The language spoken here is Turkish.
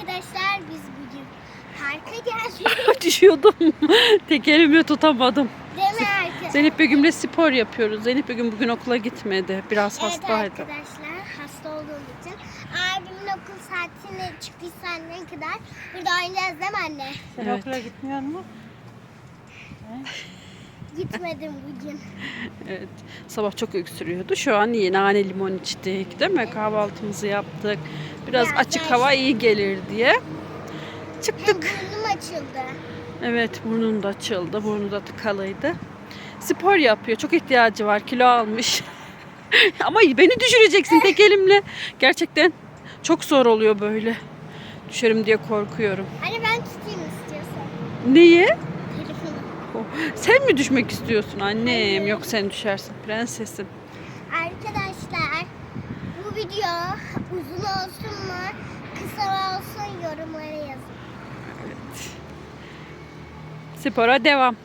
Arkadaşlar biz bugün parka geldik. Düşüyordum. Tek elimle tutamadım. Değil mi arkadaşlar? Zeynep Begüm'le spor yapıyoruz. Zeynep Begüm bugün okula gitmedi. Biraz Evet hastaydı. arkadaşlar hasta olduğum için abimin okul saatine çıktıysa ne kadar burada oynayacağız değil mi anne? Sen Evet. okula gitmiyor mu? Gitmedim bugün. Evet. Sabah çok öksürüyordu. Şu an iyi. Nane limon içtik değil mi? Kahvaltımızı yaptık. Biraz Biraz açık hava iyi gelir diye. Hem Çıktık. burnum açıldı. Evet burnum da açıldı. Burnu da tıkalıydı. Spor yapıyor. Çok ihtiyacı var. Kilo almış. Ama beni düşüreceksin tek elimle. Gerçekten çok zor oluyor böyle. Düşerim diye korkuyorum. Anne ben tutayım istiyorsan. Niye? Sen mi düşmek istiyorsun annem? Yok sen düşersin prensesim. Arkadaşlar bu video uzun olsun mu kısa olsun yorumlara yazın. Spora devam.